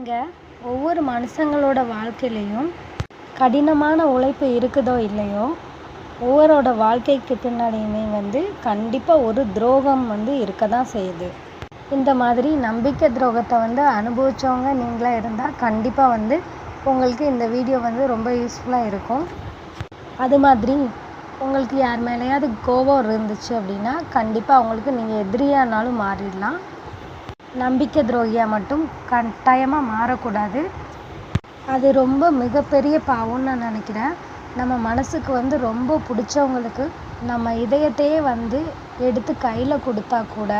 இங்கே ஒவ்வொரு மனுஷங்களோட வாழ்க்கையிலையும் கடினமான உழைப்பு இருக்குதோ இல்லையோ ஒவ்வொருவரோட வாழ்க்கைக்கு பின்னாடியுமே வந்து கண்டிப்பாக ஒரு துரோகம் வந்து இருக்க தான் செய்யுது. இந்த மாதிரி நம்பிக்கை துரோகத்தை வந்து அனுபவித்தவங்க நீங்களாக இருந்தால் கண்டிப்பாக வந்து உங்களுக்கு இந்த வீடியோ வந்து ரொம்ப யூஸ்ஃபுல்லாக இருக்கும். அது மாதிரி உங்களுக்கு யார் மேலேயாவது கோபம் இருந்துச்சு அப்படின்னா கண்டிப்பாக அவங்களுக்கு நீங்கள் எதிரியானாலும் மாறிடலாம். நம்பிக்கை துரோகியாக மட்டும் கட்டாயமாக மாறக்கூடாது. அது ரொம்ப மிகப்பெரிய பாவம்னு நான் நினைக்கிறேன். நம்ம மனசுக்கு வந்து ரொம்ப பிடிச்சவங்களுக்கு நம்ம இதயத்தையே வந்து எடுத்து கையில் கொடுத்தா கூட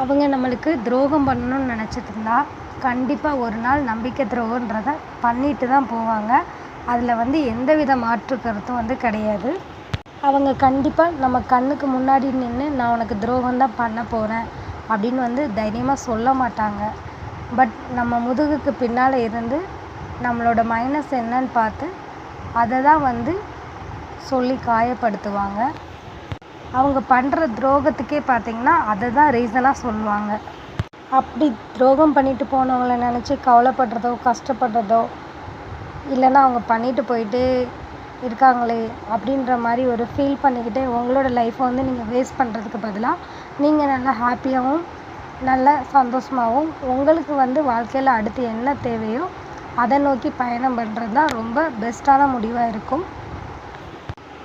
அவங்க நம்மளுக்கு துரோகம் பண்ணணும்னு நினச்சிட்ருந்தா கண்டிப்பாக ஒரு நாள் நம்பிக்கை துரோகன்றதை பண்ணிட்டு தான் போவாங்க. அதில் வந்து எந்த வித மாற்று கருத்தும் வந்து கிடையாது. அவங்க கண்டிப்பாக நம்ம கண்ணுக்கு முன்னாடி நின்று நான் உனக்கு துரோகம் தான் பண்ண போகிறேன் அப்படின்னு வந்து தைரியமாக சொல்ல மாட்டாங்க. பட் நம்ம முதுகுக்கு பின்னால் இருந்து நம்மளோட மைனஸ் என்னன்னு பார்த்து அதை தான் வந்து சொல்லி காயப்படுத்துவாங்க. அவங்க பண்ணுற துரோகத்துக்கே பார்த்தீங்கன்னா அதை தான் ரீசனாக சொல்லுவாங்க. அப்படி துரோகம் பண்ணிட்டு போனவங்கள நினச்சி கவலைப்படுறதோ கஷ்டப்படுறதோ இல்லைன்னா அவங்க பண்ணிட்டு போயிட்டு இருக்காங்களே அப்படின்ற மாதிரி ஒரு ஃபீல் பண்ணிக்கிட்டே உங்களோட லைஃப்பை வந்து நீங்கள் வேஸ்ட் பண்ணுறதுக்கு பதிலாக நீங்கள் நல்லா ஹாப்பியாகவும் நல்ல சந்தோஷமாகவும் உங்களுக்கு வந்து வாழ்க்கையில் அடுத்து என்ன தேவையோ அதை நோக்கி பயணம் பண்ணுறது தான் ரொம்ப பெஸ்ட்டான முடிவாக இருக்கும்.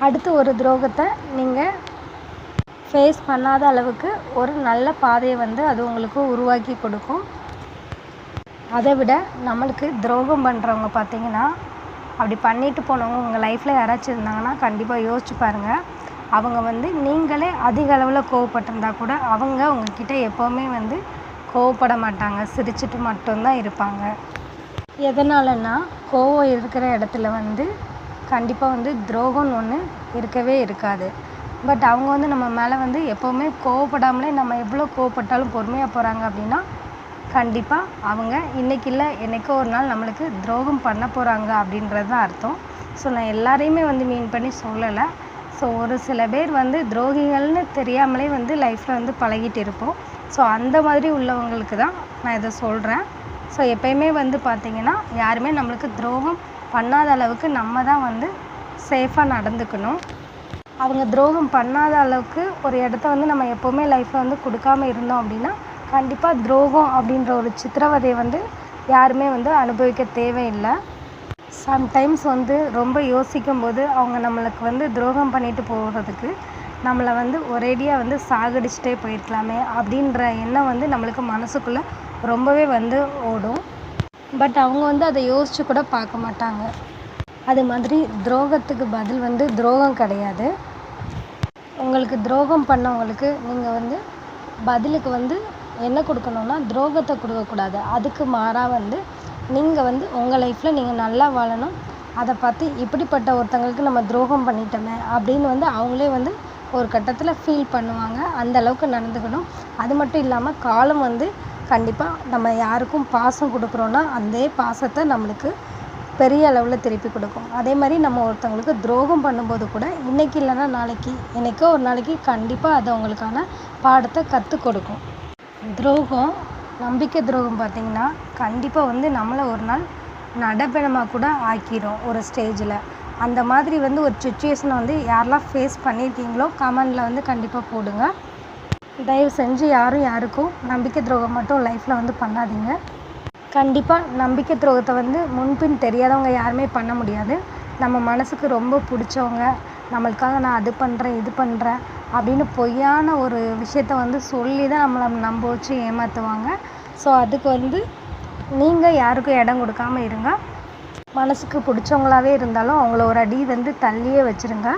அடுத்து ஒரு துரோகத்தை நீங்கள் ஃபேஸ் பண்ணாத அளவுக்கு ஒரு நல்ல பாதையை வந்து அது உங்களுக்கு உருவாக்கி கொடுக்கும். அதை விட நம்மளுக்கு துரோகம் பண்ணுறவங்க பார்த்தீங்கன்னா அப்படி பண்ணிட்டு போனவங்க உங்கள் லைஃப்பில் யாராச்சும் இருந்தாங்கன்னா கண்டிப்பாக யோசிச்சு பாருங்கள் அவங்க வந்து நீங்களே அதிக அளவில் கோவப்பட்டிருந்தா கூட அவங்க உங்ககிட்ட எப்போவுமே வந்து கோவப்பட மாட்டாங்க. சிரிச்சுட்டு மட்டும்தான் இருப்பாங்க. எதனாலன்னா கோவம் இருக்கிற இடத்துல வந்து கண்டிப்பாக வந்து துரோகம்னு ஒன்று இருக்கவே இருக்காது. பட் அவங்க வந்து நம்ம மேலே வந்து எப்போவுமே கோவப்படாமலே நம்ம எவ்வளோ கோவப்பட்டாலும் பொறுமையாக போகிறாங்க அப்படின்னா கண்டிப்பாக அவங்க இன்றைக்கி இல்லை என்றைக்கோ ஒரு நாள் நம்மளுக்கு துரோகம் பண்ண போகிறாங்க அப்படின்றது தான் அர்த்தம். ஸோ நான் எல்லாரையுமே வந்து மீன் பண்ணி சொல்லலை. ஸோ ஒரு சில பேர் வந்து துரோகிகள்னு தெரியாமலே வந்து லைஃப்பில் வந்து பழகிட்டு இருப்போம். ஸோ அந்த மாதிரி உள்ளவங்களுக்கு தான் நான் இதை சொல்கிறேன் ஸோ எப்பயுமே வந்து பார்த்திங்கன்னா யாருமே நம்மளுக்கு துரோகம் பண்ணாத அளவுக்கு நம்ம தான் வந்து சேஃபாக நடந்துக்கணும். அவங்க துரோகம் பண்ணாத அளவுக்கு ஒரு இடத்த வந்து நம்ம எப்போவுமே லைஃப்பில் வந்து கொடுக்காம இருந்தோம் அப்படின்னா கண்டிப்பாக துரோகம் அப்படின்ற ஒரு சித்திரவதையை வந்து யாருமே வந்து அனுபவிக்க தேவையில்லை. சம்டைம்ஸ் வந்து ரொம்ப யோசிக்கும் போது அவங்க நம்மளுக்கு வந்து துரோகம் பண்ணிட்டு போகிறதுக்கு நம்மளை வந்து ஒரேடியாக வந்து சாகடிச்சிட்டே போயிருக்கலாமே அப்படின்ற எண்ணம் வந்து நம்மளுக்கு மனசுக்குள்ளே ரொம்பவே வந்து ஓடும். பட் அவங்க வந்து அதை யோசித்து கூட பார்க்க மாட்டாங்க. அது மாதிரி துரோகத்துக்கு பதில் வந்து துரோகம் கிடையாது. உங்களுக்கு துரோகம் பண்ணவங்களுக்கு நீங்கள் வந்து பதிலுக்கு வந்து என்ன கொடுக்கணுன்னா துரோகத்தை கொடுக்கக்கூடாது. அதுக்கு மாறாக வந்து நீங்கள் வந்து உங்கள் லைஃப்பில் நீங்கள் நல்லா வாழணும். அதை பார்த்து இப்படிப்பட்ட ஒருத்தங்களுக்கு நம்ம துரோகம் பண்ணிட்டோமே அப்படின்னு வந்து அவங்களே வந்து ஒரு கட்டத்தில் ஃபீல் பண்ணுவாங்க. அந்த அளவுக்கு நடந்துக்கணும். அது மட்டும் இல்லாமல் காலம் வந்து கண்டிப்பாக நம்ம யாருக்கும் பாசம் கொடுக்குறோன்னா அதே பாசத்தை நம்மளுக்கு பெரிய அளவில் திருப்பி கொடுக்கும். அதே மாதிரி நம்ம ஒருத்தவங்களுக்கு துரோகம் பண்ணும்போது கூட இன்றைக்கி இல்லைன்னா நாளைக்கு என்றைக்கோ ஒரு நாளைக்கு கண்டிப்பாக அது அவங்களுக்கான பாடத்தை கற்றுக் கொடுக்கும். துரோகம் நம்பிக்கை துரோகம் பார்த்திங்கன்னா கண்டிப்பாக வந்து நம்மளை ஒரு நாள் நடப்பணமாக கூட ஆக்கிரும் ஒரு ஸ்டேஜில் அந்த மாதிரி வந்து ஒரு சுச்சுவேஷனை வந்து யாரெல்லாம் ஃபேஸ் பண்ணியிருக்கீங்களோ கமெண்டில் வந்து கண்டிப்பாக போடுங்க. தயவு செஞ்சு யாரும் யாருக்கும் நம்பிக்கை துரோகம் மட்டும் லைஃப்பில் வந்து பண்ணாதீங்க. கண்டிப்பாக நம்பிக்கை துரோகத்தை வந்து முன்பின் தெரியாதவங்க யாருமே பண்ண முடியாது. நம்ம மனசுக்கு ரொம்ப பிடிச்சவங்க. நம்மளுக்காக நான் அது பண்ணுறேன் இது பண்ணுறேன் அப்படின்னு பொய்யான ஒரு விஷயத்த வந்து சொல்லி தான் நம்மளை நம்ப வச்சு ஏமாற்றுவாங்க ஸோ அதுக்கு வந்து நீங்கள் யாருக்கும் இடம் கொடுக்காம இருங்க. மனசுக்கு பிடிச்சவங்களாவே இருந்தாலும் அவங்கள ஒரு அடி வந்து தள்ளியே வச்சுருங்க.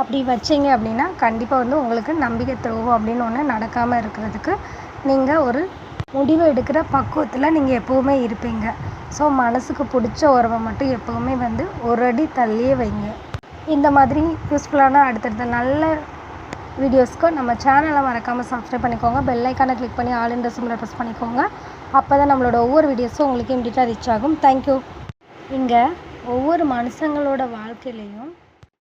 அப்படி வச்சிங்க அப்படின்னா கண்டிப்பாக வந்து உங்களுக்கு நம்பிக்கை துரோகம் அப்படின்னு ஒன்று நடக்காமல் இருக்கிறதுக்கு நீங்கள் ஒரு முடிவு எடுக்கிற பக்குவத்தில் நீங்கள் எப்போவுமே இருப்பீங்க. ஸோ மனசுக்கு பிடிச்ச உறவை மட்டும் எப்போவுமே வந்து ஒரு அடி தள்ளியே வைங்க. இந்த மாதிரி யூஸ்ஃபுல்லான அடுத்தடுத்த நல்ல வீடியோஸ்க்கு நம்ம சேனலை மறக்காமல் சப்ஸ்கிரைப் பண்ணிக்கோங்க. பெல் ஐக்கானை கிளிக் பண்ணி ஆல் இண்டர் சிம்மில் ப்ரெஸ் பண்ணிக்கோங்க. அப்போ தான் நம்மளோட ஒவ்வொரு வீடியோஸும் உங்களுக்கு இம்மிடியட்டாக ரீச் ஆகும். தேங்க்யூ இங்கே ஒவ்வொரு மனுஷங்களோட வாழ்க்கையிலையும்